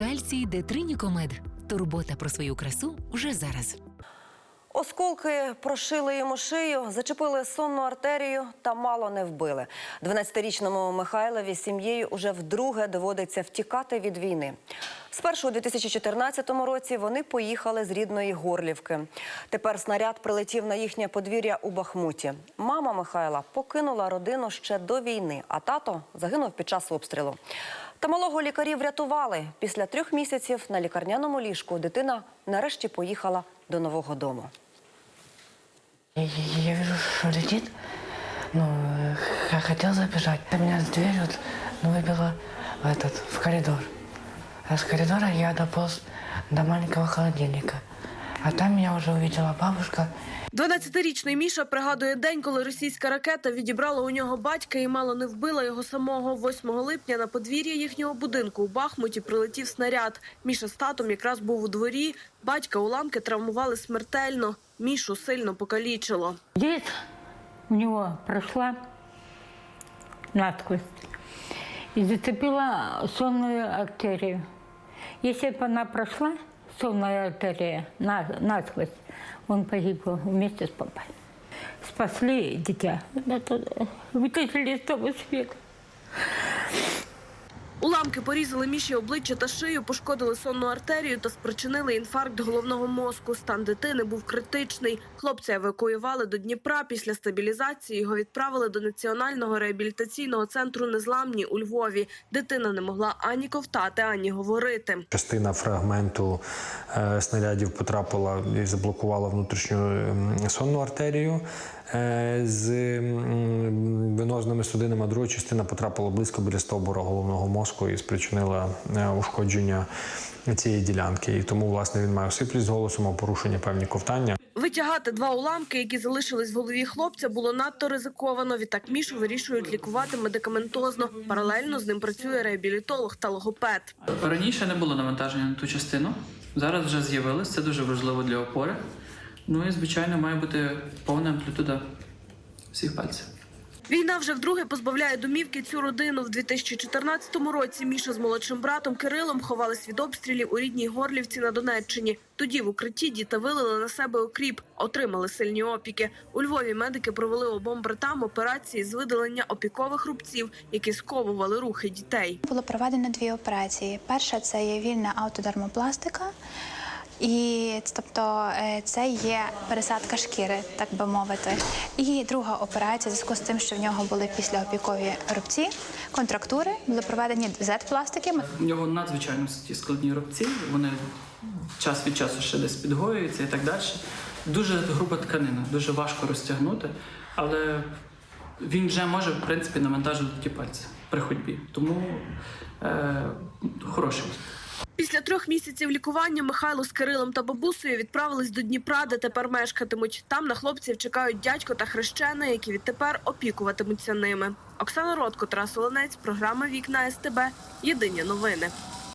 Кальцій Детринікомед. Турбота про свою красу вже зараз. Осколки прошили йому шию, зачепили сонну артерію та мало не вбили. 12-річному Михайлові сім'єю уже вдруге доводиться втікати від війни. Спершу у 2014 році вони поїхали з рідної Горлівки. Тепер снаряд прилетів на їхнє подвір'я у Бахмуті. Мама Михайла покинула родину ще до війни, а тато загинув під час обстрілу. Та малого лікарі врятували. Після трьох місяців на лікарняному ліжку дитина нарешті поїхала до нового дому. Я, я- я вижу, что летит. Ну, э, х- хотел забежать. А Меня с дверью вот, ну, выбило в этот, в коридор. А с коридора я дополз до маленького холодильника. А там меня уже увидела бабушка. 12-річний Міша пригадує день, коли російська ракета відібрала у нього батька і мало не вбила його самого. 8 липня на подвір'я їхнього будинку у Бахмуті прилетів снаряд. Міша з татом якраз був у дворі. Батька уламки травмували смертельно. Мішу сильно покалічило. Здесь у него прошла насквозь и зацепила сонную артерию. Если бы она прошла, сонная артерия, на, насквозь, он погиб бы вместе с папой. Спасли дитя, Это, э, вытащили из того света. Уламки порізали Міші обличчя та шию, пошкодили сонну артерію та спричинили інфаркт головного мозку. Стан дитини був критичний. Хлопця евакуювали до Дніпра. Після стабілізації його відправили до національного реабілітаційного центру Незламні у Львові. Дитина не могла ані ковтати, ані говорити. Частина фрагменту е, снарядів потрапила і заблокувала внутрішню ем, сонну артерію з м, венозними судинами, а друга частина потрапила близько біля стовбура головного мозку і спричинила е, ушкодження цієї ділянки. І тому, власне, він має осиплість голосу, мав порушення певні ковтання. Витягати два уламки, які залишились в голові хлопця, було надто ризиковано. Відтак Мішу вирішують лікувати медикаментозно. Паралельно з ним працює реабілітолог та логопед. Раніше не було навантаження на ту частину. Зараз вже з'явилось. Це дуже важливо для опори. Ну і звичайно має бути повна амплітуда всіх пальців. Війна вже вдруге позбавляє домівки цю родину. В 2014 році Міша з молодшим братом Кирилом ховались від обстрілів у рідній Горлівці на Донеччині. Тоді в укритті діти вилили на себе окріп, отримали сильні опіки. У Львові медики провели обом братам операції з видалення опікових рубців, які сковували рухи дітей. Було проведено дві операції. Перша це є вільна автодермопластика. І тобто е, це є пересадка шкіри, так би мовити. І друга операція, в зв'язку з тим, що в нього були післяопікові рубці, контрактури, були проведені Z-пластики. У нього надзвичайно складні рубці. Вони час від часу ще десь підгоюються і так далі. Дуже груба тканина, дуже важко розтягнути, але він вже може в принципі навантажити ті пальці при ходьбі. Тому е, хороший. Після трьох місяців лікування Михайло з Кирилом та бабусею відправились до Дніпра, де тепер мешкатимуть. Там на хлопців чекають дядько та хрещена, які відтепер опікуватимуться ними. Оксана Ротко, Тарас Оленець, програма Вікна СТБ. Єдині новини.